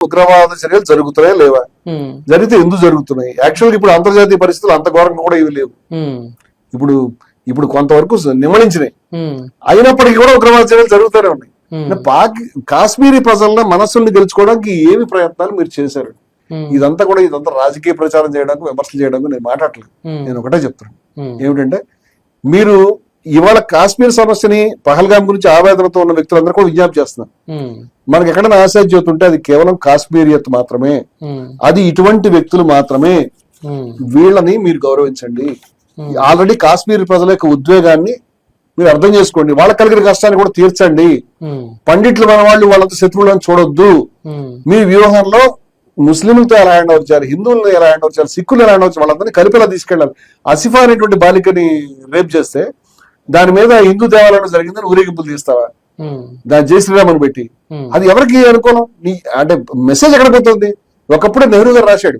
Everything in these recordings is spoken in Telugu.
ఉగ్రవాద చర్యలు జరుగుతున్నాయా లేవా? జరిగితే ఎందుకు జరుగుతున్నాయి? యాక్చువల్గా ఇప్పుడు అంతర్జాతీయ పరిస్థితులు అంత ఘోరంగా కూడా ఇవి లేవు. ఇప్పుడు ఇప్పుడు కొంతవరకు నిమలించినాయి. అయినప్పటికీ కూడా ఉగ్రవాద చర్యలు జరుగుతూనే ఉన్నాయి. పాక్ కాశ్మీరీ ప్రజల మనస్సుల్ని గెలుచుకోవడానికి ఏమి ప్రయత్నాలు మీరు చేశారు? ఇదంతా కూడా ఇదంతా రాజకీయ ప్రచారం చేయడానికి విమర్శలు చేయడానికి నేను మాట్లాడలేదు నేను ఒకటే చెప్తాను ఉమ్, ఏమిటంటే మీరు ఇవాళ కాశ్మీర్ సమస్యని పహల్గాం గురించి ఆవేదనతో ఉన్న వ్యక్తులందరూ కూడా విజ్ఞప్తి చేస్తున్నారు. మనకి ఎక్కడైనా ఆశాజ్యోతి ఉంటే అది కేవలం కాశ్మీరియత్ మాత్రమే. అది ఇటువంటి వ్యక్తులు మాత్రమే. వీళ్ళని మీరు గౌరవించండి. ఆల్రెడీ కాశ్మీర్ ప్రజల యొక్క ఉద్వేగాన్ని మీరు అర్థం చేసుకోండి. వాళ్ళకి కలిగిన కష్టాన్ని కూడా తీర్చండి. పండిట్లు మన వాళ్ళు వాళ్ళంతా శత్రువులను చూడొద్దు. మీ వ్యూహంలో ముస్లింలతో ఎలా హ్యాండ్ ఓవర్ చేయాలి? హిందువులను ఎలా హ్యాండ్ ఓవర్ చేయాలి? సిక్కులు ఎలా హ్యాండ్ ఓవర్ చేయాలి? వాళ్ళందరినీ కలిపేలా తీసుకెళ్ళాలి. అసిఫా అనేటువంటి బాలికని రేప్ చేస్తే దాని మీద హిందూ దేవాలయంలో జరిగిందని ఊరేగింపులు తీస్తావా? దాని జై శ్రీరామ్ అని పెట్టి అది ఎవరికి అనుకోను నీ అంటే మెసేజ్ ఎక్కడ పోతుంది? ఒకప్పుడే నెహ్రూ గారు రాశాడు.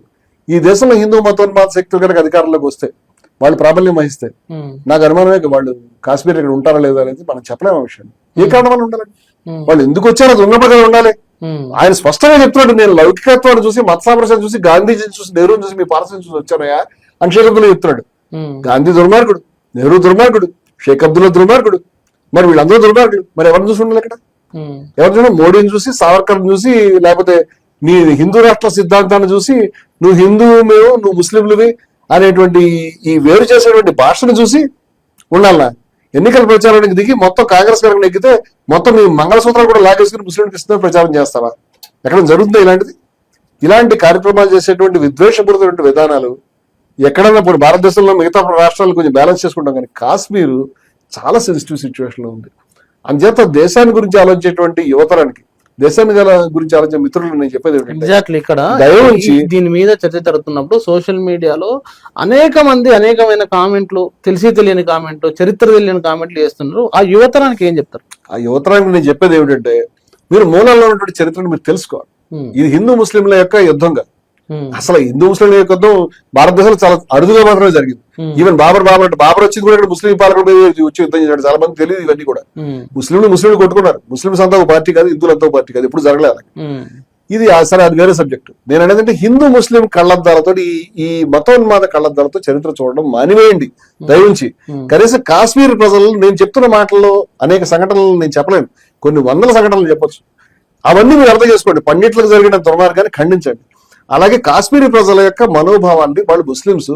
ఈ దేశంలో హిందూ మతోన్మాద శక్తులు కనుక అధికారంలోకి వస్తే వాళ్ళు ప్రాబల్యం వహిస్తే నాకు అనుమానమే వాళ్ళు కాశ్మీర్ ఇక్కడ ఉంటారా లేదా అనేది మనం చెప్పలేము ఆ విషయం ఏ కారణం వల్ల ఉండాలి వాళ్ళు ఎందుకు వచ్చారో అది ఉన్నప్పుడు ఉండాలి. ఆయన స్పష్టంగా చెప్తున్నాడు నేను లౌకికత్వాన్ని చూసి మత సామరస్యాన్ని చూసి గాంధీజీని చూసి నెహ్రూని చూసి మీ పాలసీని చూసి వచ్చానయా అని చెప్తున్నాడు. గాంధీ దుర్మార్గుడు నెహ్రూ దుర్మార్గుడు. షేక్ అబ్దుల్లా దుర్మార్గుడు. మరి వీళ్ళందరూ దుర్మార్గుడు మరి ఎవరిని చూసి ఉండాలి ఇక్కడ ఎవరు చూడ మోడీని చూసి సావర్కర్ని చూసి లేకపోతే నీ హిందూ రాష్ట్ర సిద్ధాంతాన్ని చూసి నువ్వు హిందువు మేము నువ్వు ముస్లింలువి అనేటువంటి ఈ వేరు చేసేటువంటి భాషను చూసి ఉండాలనా? ఎన్నికల ప్రచారానికి దిగి మొత్తం కాంగ్రెస్ కనుక ఎక్కితే మొత్తం మీ మంగళసూత్రాలు కూడా లాగేసుకుని ముస్లింకి ఇస్తున్న ప్రచారం చేస్తావా? ఎక్కడ జరుగుతుందా ఇలాంటిది? ఇలాంటి కార్యక్రమాలు చేసేటువంటి విద్వేషపూరితమైన విధానాలు ఎక్కడైనా ఇప్పుడు భారతదేశంలో మిగతా రాష్ట్రాలు కొంచెం బ్యాలెన్స్ చేసుకుంటాం కానీ కాశ్మీర్ చాలా సెన్సిటివ్ సిచ్యువేషన్లో ఉంది. అందుచేత దేశాన్ని గురించి ఆలోచించేటువంటి యువతరానికి దేశాన్ని గురించి ఆలోచించే మిత్రులు నేను చెప్పేది ఎగ్జాక్ట్లీ ఇక్కడ దీని మీద చర్చ జరుగుతున్నప్పుడు సోషల్ మీడియాలో అనేక మంది అనేకమైన కామెంట్లు తెలిసి తెలియని కామెంట్లు చరిత్ర తెలియని కామెంట్లు చేస్తున్నారు. ఆ యువతరానికి ఏం చెప్తారు? ఆ యువతరానికి నేను చెప్పేది ఏమిటంటే మీరు మూలాల్లో ఉన్నటువంటి చరిత్రను మీరు తెలుసుకోవాలి. ఉమ్, ఇది హిందూ ముస్లింల యొక్క యుద్ధం కాదు అసలు హిందూ ముస్లింల యుద్ధం భారతదేశంలో చాలా అరుదుగా మాత్రమే జరిగింది. ఈవెన్ బాబర్ బాబర్ అంటే బాబర్ వచ్చింది కూడా ఇక్కడ ముస్లిం పాలకుల మీద వచ్చి యుద్ధం చేశాడు. చాలా మంది తెలియదు ఇవన్నీ కూడా. ముస్లింలు ముస్లింలు కొట్టుకున్నారు. ముస్లింస్ అంతా ఒక పార్టీ కాదు హిందువులు అంతా ఒక పార్టీ కాదు. ఇప్పుడు జరగలేదు ఇది సరే అది వేరే సబ్జెక్ట్ నేను అనేది హిందూ ముస్లిం కళ్ళద్దాలతో ఈ ఈ మతోన్మాద కళ్ళద్దాలతో చరిత్ర చూడడం మానివేయండి. దయవుంచి Hmm. కనీసం కాశ్మీర్ ప్రజలు నేను చెప్తున్న మాటల్లో అనేక సంఘటనలు నేను చెప్పలేను. కొన్ని వందల సంఘటనలు చెప్పొచ్చు. అవన్నీ మీరు అర్థం చేసుకోండి. పండిట్లకు జరిగిన దుర్మార్గాన్ని ఖండించండి. అలాగే కాశ్మీరీ ప్రజల యొక్క మనోభావాన్ని వాళ్ళు ముస్లింస్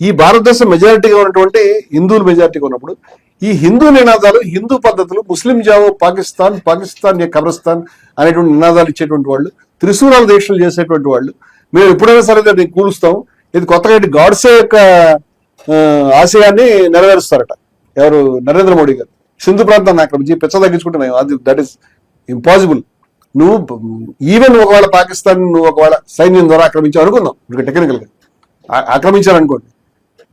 ఈ భారతదేశం మెజారిటీగా ఉన్నటువంటి హిందువులు మెజారిటీగా ఉన్నప్పుడు ఈ హిందూ నినాదాలు హిందూ పద్ధతులు ముస్లిం జావో పాకిస్తాన్ పాకిస్తాన్ ఏ కబ్రస్తాన్ అనేటువంటి నినాదాలు ఇచ్చేటువంటి వాళ్ళు త్రిశూరాలు దీక్షలు చేసేటువంటి వాళ్ళు మేము ఎప్పుడైనా సరే దాన్ని కూలుస్తాం. ఇది కొత్తగా గాడ్సే యొక్క ఆశయాన్ని నెరవేరుస్తారట. ఎవరు? నరేంద్ర మోడీ గారు. సింధు ప్రాంతాన్ని ఆక్రమించి పిచ్చ తగ్గించుకుంటున్నాయి అది దట్ ఈస్ ఇంపాసిబుల్ నువ్వు ఈవెన్ ఒకవేళ పాకిస్తాన్ నువ్వు ఒకవేళ సైన్యం ద్వారా ఆక్రమించావు అనుకుందాం. ఇప్పుడు టెక్నికల్గా.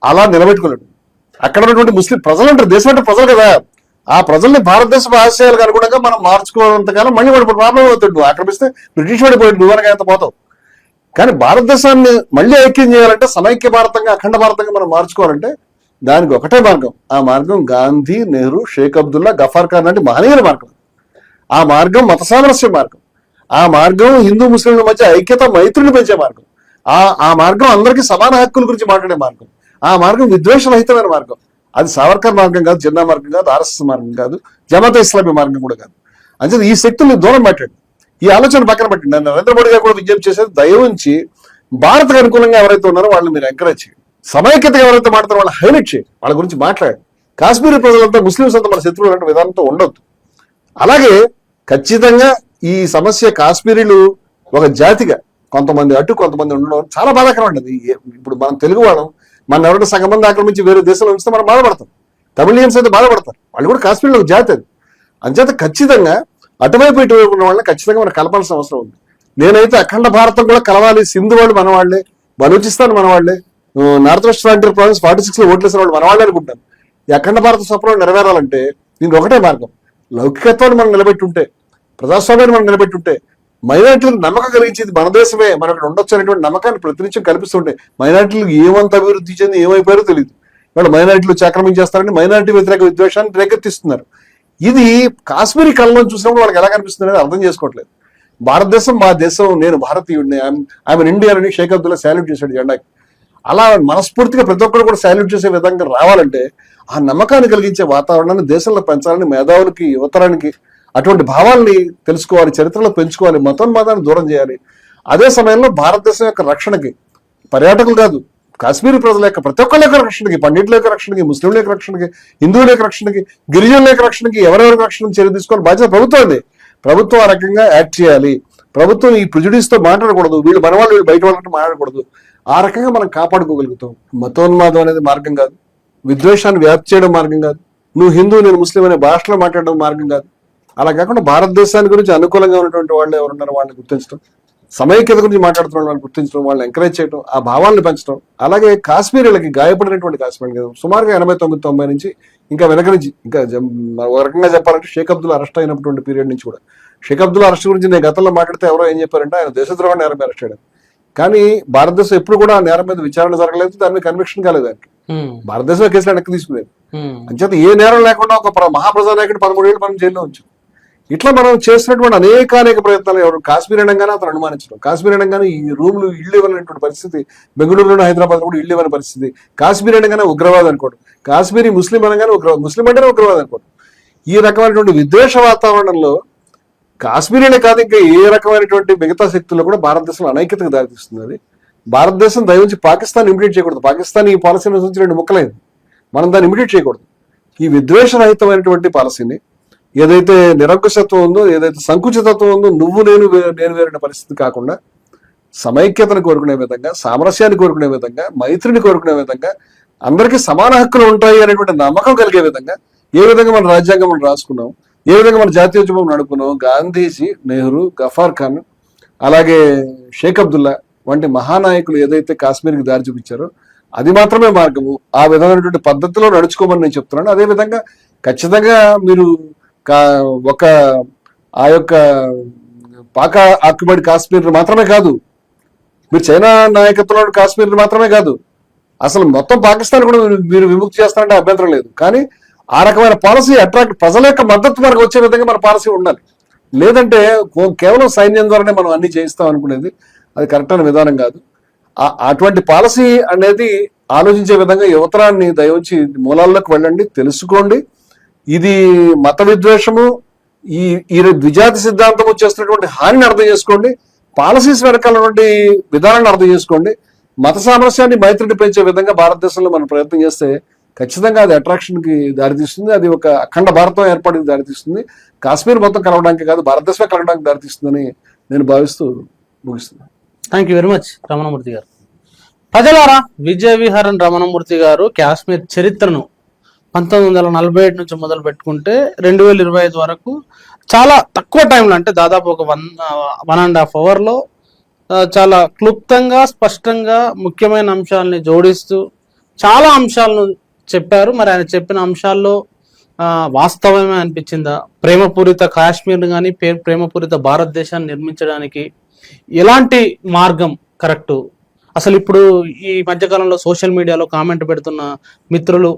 అలా నిలబెట్టుకోలేడు అక్కడ ఉన్నటువంటి ముస్లిం ప్రజలు ఉంటారు దేశం అంటే ప్రజలు కదా. ఆ ప్రజల్ని భారతదేశ ఆశయాలకు అనుగుణంగా మనం మార్చుకోవాలంతకాలం మళ్ళీ వాడు ప్రాబ్లం అవుతాడు. నువ్వు ఆక్రమిస్తే బ్రిటిష్ వాడి పోయి నువ్వు ఎంత పోతావు. కానీ భారతదేశాన్ని మళ్ళీ ఐక్యం చేయాలంటే సమైక్య భారతంగా అఖండ భారతంగా మనం మార్చుకోవాలంటే దానికి ఒకటే మార్గం. ఆ మార్గం గాంధీ నెహ్రూ షేక్ అబ్దుల్లా గఫార్ ఖాన్ లాంటి మహనీయుల మార్గం. ఆ మార్గం మత సామరస్య మార్గం. ఆ మార్గం హిందూ ముస్లింల మధ్య ఐక్యత మైత్రిని పెంచే మార్గం. ఆ ఆ మార్గం అందరికీ సమాన హక్కుల గురించి మాట్లాడే మార్గం. ఆ మార్గం విద్వేషరహితమైన మార్గం. అది సావర్కర్ మార్గం కాదు జిన్నా మార్గం కాదు ఆర్ఎస్ఎస్ మార్గం కాదు జమాత ఇస్లామీ మార్గం కూడా కాదు. అంతే ఈ శక్తుల్ని దూరం పెట్టండి. ఈ ఆలోచన పక్కన పెట్టండి. నరేంద్ర మోడీ గారు కూడా విజ్ఞప్తి చేసేది దయవుంచి ఉంచి భారత్కు అనుకూలంగా ఎవరైతే ఉన్నారో వాళ్ళని మీరు ఎంకరేజ్ చేయండి. సమైక్యతగా ఎవరైతే మాట్లాడారో వాళ్ళని హైలైట్ చేయండి. వాళ్ళ గురించి మాట్లాడండి. కాశ్మీరీ ప్రజలంతా ముస్లింస్ అంతా మన శత్రువులు అంటే విధానంతో ఉండొద్దు. అలాగే ఖచ్చితంగా ఈ సమస్య కాశ్మీరీలు ఒక జాతిగా కొంతమంది అటు కొంతమంది ఉండడం చాలా బాధాకరం అండి ఇప్పుడు మనం తెలుగు వాళ్ళం మన ఎవరైనా సగం మంది ఆక్రమించి వేరే దేశంలో ఉంచితే మనం బాధపడతాం. తమిళియన్స్ అయితే బాధపడతారు. వాళ్ళు కూడా కాశ్మీర్లో ఒక జాతి అది. అంచేత ఖచ్చితంగా అటువైపు ఇటువైపు ఉన్న వాళ్ళని ఖచ్చితంగా మనం కలపాల్సిన అవసరం ఉంది. నేనైతే అఖండ భారతం కూడా కలవాలి. సింధు వాళ్ళు మన వాళ్ళే బలూచిస్తాన్ మన వాళ్ళే North West Frontier Province forty సిక్స్లో ఓట్లేసిన వాళ్ళు మన వాళ్ళే అనుకుంటాను. ఈ అఖండ భారత స్వప్నం నెరవేరాలంటే దీనికి ఒకటే మార్గం. లౌకికత్వాన్ని మనం నిలబెట్టుంటే ప్రజాస్వామ్యాన్ని మనం నిలబెట్టుంటే మైనార్టీలకు నమ్మకం కలిగించేది మన దేశమే మనం ఇక్కడ ఉండొచ్చు అనేటువంటి నమ్మకాన్ని ప్రతినిత్యం కల్పిస్తుంటే మైనార్టీలకు ఏమంత అభివృద్ధి చెంది ఏమైపోయారో తెలియదు వాళ్ళు మైనార్టీలు ఆక్రమించేస్తారని మైనార్టీ వ్యతిరేక విద్వేషాన్ని రేకెత్తిస్తున్నారు. ఇది కాశ్మీరీ కళ్ళను చూసినప్పుడు వాళ్ళకి ఎలా కనిపిస్తుంది అనేది అర్థం చేసుకోవట్లేదు. భారతదేశం మా దేశం నేను భారతీయుడిని ఐఎమ్ ఇండియా అని షేక్ అబ్దుల్లా శాల్యూట్ చేశాడు జెండాకి. అలా మనస్ఫూర్తిగా ప్రతి ఒక్కరు కూడా శాల్యూట్ చేసే విధంగా రావాలంటే ఆ నమ్మకాన్ని కలిగించే వాతావరణాన్ని దేశంలో పెంచాలని మేధావులకి యువతరానికి అటువంటి భావాల్ని తెలుసుకోవాలి చరిత్రలో పెంచుకోవాలి మతోన్మాదాన్ని దూరం చేయాలి. అదే సమయంలో భారతదేశం యొక్క రక్షణకి పర్యాటకులు కాదు కాశ్మీరీ ప్రజల యొక్క ప్రతి ఒక్కరి యొక్క రక్షణకి పండితుల యొక్క రక్షణకి ముస్లింల యొక్క రక్షణకి హిందువుల యొక్క రక్షణకి గిరిజనుల యొక్క రక్షణకి ఎవరెవరి రక్షణ చర్య తీసుకోవాలి బాధ్యత ప్రభుత్వం ప్రభుత్వం ఆ రకంగా యాక్ట్ చేయాలి. ప్రభుత్వం ఈ ప్రిజుడిస్తో మాట్లాడకూడదు వీళ్ళు మన వాళ్ళు వీళ్ళు బయట వాళ్ళంటే మాట్లాడకూడదు. ఆ రకంగా మనం కాపాడుకోగలుగుతాం. మతోన్మాదం అనేది మార్గం కాదు. విద్వేషాన్ని వ్యాప్తి చేయడం మార్గం కాదు. నువ్వు హిందూ నేను ముస్లిం అనే భాషలో మాట్లాడడం మార్గం కాదు. అలా కాకుండా భారతదేశాన్ని గురించి అనుకూలంగా ఉన్నటువంటి వాళ్ళు ఎవరున్నారో వాళ్ళని గుర్తించడం సమైక్యత గురించి మాట్లాడుతున్న వాళ్ళని గుర్తించడం వాళ్ళని ఎంకరేజ్ చేయడం ఆ భావాలను పెంచడం అలాగే కాశ్మీరీలకి గాయపడినటువంటి కాశ్మీర్ సుమారుగా ఎనభై తొమ్మిది తొంభై నుంచి ఇంకా వెనక నుంచి ఇంకా జం- ఒక రకంగా చెప్పాలంటే షేక్ అబ్దుల్ అరెస్ట్ అయినటువంటి పీరియడ్ నుంచి కూడా. షేక్ అబ్దుల్ అరెస్ట్ గురించి నేను గతంలో మాట్లాడితే ఎవరో ఏం చెప్పారంటే ఆయన దేశద్రోహ నేరం అరెస్ట్ చేయడం కానీ భారతదేశం ఎప్పుడు కూడా ఆ నేరం మీద విచారణ జరగలేదు దాని మీద కన్విక్షన్ కాలేదు దానికి ఉమ్, భారతదేశం కేసులు వెనక్కి తీసుకునేది. అంచేత ఏ నేరం లేకుండా ఒక ప్ర- మహాప్రజానాయకుడు పదమూడేళ్ళు మనం జైల్లో ఉంచాం ఇట్లా మనం చేసినటువంటి అనేక అనేక ప్రయత్నాలు ఎవరు? కాశ్మీర్ అనగానే అతను అనుమానించడం. కాశ్మీర్ అనగానే ఈ రూమ్లు ఇల్లు ఇవ్వలేనటువంటి పరిస్థితి. బెంగళూరులో హైదరాబాద్ కూడా ఇల్లు ఇవ్వని పరిస్థితి. కాశ్మీర్ అనగానే ఉగ్రవాదం అనుకోవడం. కాశ్మీరీ ముస్లిం అనగానే ఉగ్రవాదం ముస్లిం అంటేనే ఉగ్రవాదం అనుకోవడం. ఈ రకమైనటువంటి విద్వేష వాతావరణంలో కాశ్మీరీనే కాదు ఇంకా ఏ రకమైనటువంటి మిగతా శక్తుల్లో కూడా భారతదేశం అనైక్యతకు దారితీస్తుంది అది. భారతదేశం దయవుంచి పాకిస్తాన్ ఇమిడియేట్ చేయకూడదు. పాకిస్తాన్ ఈ పాలసీని అనుసరించి రెండు ముక్కలైంది. మనం దాన్ని ఇమిడియేట్ చేయకూడదు. ఈ విద్వేషరహితమైనటువంటి పాలసీని ఏదైతే నిరంకుశత్వం ఉందో ఏదైతే సంకుచితత్వం ఉందో నువ్వు నేను నేను వేరిన పరిస్థితి కాకుండా సమైక్యతను కోరుకునే విధంగా సామరస్యాన్ని కోరుకునే విధంగా మైత్రిని కోరుకునే విధంగా అందరికీ సమాన హక్కులు ఉంటాయి అనేటువంటి నమ్మకం కలిగే విధంగా ఏ విధంగా మన రాజ్యాంగం మనం రాసుకున్నాం ఏ విధంగా మన జాతీయోద్యమం నడుపుకున్నాం గాంధీజీ నెహ్రూ గఫార్ ఖాన్ అలాగే షేక్ అబ్దుల్లా వంటి మహానాయకులు ఏదైతే కాశ్మీర్కి దారి చూపించారో అది మాత్రమే మార్గము. ఆ విధమైనటువంటి పద్ధతిలో నడుచుకోమని నేను చెప్తున్నాను. అదే విధంగా ఖచ్చితంగా మీరు కా- ఒక ఆ యొక్క పాక ఆక్యుపైడ్ కాశ్మీర్ మాత్రమే కాదు. మీరు చైనా నాయకత్వంలో కాశ్మీర్ మాత్రమే కాదు. అసలు మొత్తం పాకిస్తాన్ కూడా మీరు- విముక్తి చేస్తారంటే అభ్యంతరం లేదు. కానీ ఆ రకమైన పాలసీ అట్రాక్ట్ ప్రజల యొక్క మద్దతు మనకు వచ్చే విధంగా మన పాలసీ ఉండాలి. లేదంటే కేవలం సైన్యం ద్వారానే మనం అన్ని చేయిస్తాం అనుకునేది. అది కరెక్ట్ అయిన విధానం కాదు. అటువంటి పాలసీ అనేది ఆలోచించే విధంగా యువతరాన్ని దయవచ్చి మూలాల్లోకి వెళ్ళండి తెలుసుకోండి. ఇది మత విద్వేషము ఈ ఈ ద్విజాతి సిద్ధాంతము చేస్తున్నటువంటి హానిని అర్థం చేసుకోండి. పాలసీస్ వెనకాలటువంటి విధానాన్ని అర్థం చేసుకోండి. మత సామరస్యాన్ని మైత్రిని పెంచే విధంగా భారతదేశంలో మనం ప్రయత్నం చేస్తే ఖచ్చితంగా అది అట్రాక్షన్కి దారితీస్తుంది. అది ఒక అఖండ భారతం ఏర్పాటుకి దారితీస్తుంది. కాశ్మీర్ మొత్తం కలవడానికి కాదు భారతదేశమే కలవడానికి దారితీస్తుందని నేను భావిస్తూ ముగిస్తున్నాను. Thank you very much Ramanamurthy garu. ప్రజలారా విజయ విహారం రమణమూర్తి గారు కాశ్మీర్ చరిత్రను పంతొమ్మిది వందల నలభై ఏడు నుంచి మొదలు పెట్టుకుంటే రెండు వేల ఇరవై ఐదు వరకు చాలా తక్కువ టైంలో అంటే దాదాపు ఒక వన్ వన్ అండ్ హాఫ్ అవర్లో చాలా క్లుప్తంగా స్పష్టంగా ముఖ్యమైన అంశాలని జోడిస్తూ చాలా అంశాలను చెప్పారు. మరి ఆయన చెప్పిన అంశాల్లో వాస్తవమే అనిపించిందా? ప్రేమపూరిత కాశ్మీర్ కానీ ప్రేమపూరిత భారతదేశాన్ని నిర్మించడానికి ఎలాంటి మార్గం కరెక్ట్? అసలు ఇప్పుడు ఈ మధ్యకాలంలో సోషల్ మీడియాలో కామెంట్ పెడుతున్న మిత్రులు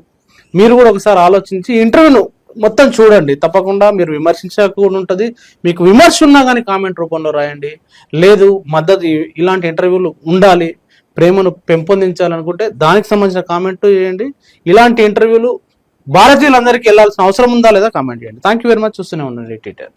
మీరు కూడా ఒకసారి ఆలోచించి ఇంటర్వ్యూను మొత్తం చూడండి. తప్పకుండా మీరు విమర్శించకుండా ఉంటుంది మీకు విమర్శ ఉన్నా కానీ కామెంట్ రూపంలో రాయండి. లేదు మద్దతు ఇలాంటి ఇంటర్వ్యూలు ఉండాలి. ప్రేమను పెంపొందించాలనుకుంటే దానికి సంబంధించిన కామెంట్ చేయండి. ఇలాంటి ఇంటర్వ్యూలు భారతీయులందరికీ వెళ్ళాల్సిన అవసరం ఉందా లేదా కామెంట్ చేయండి. Thank you very much. చూస్తూనే ఉండండి టీటర్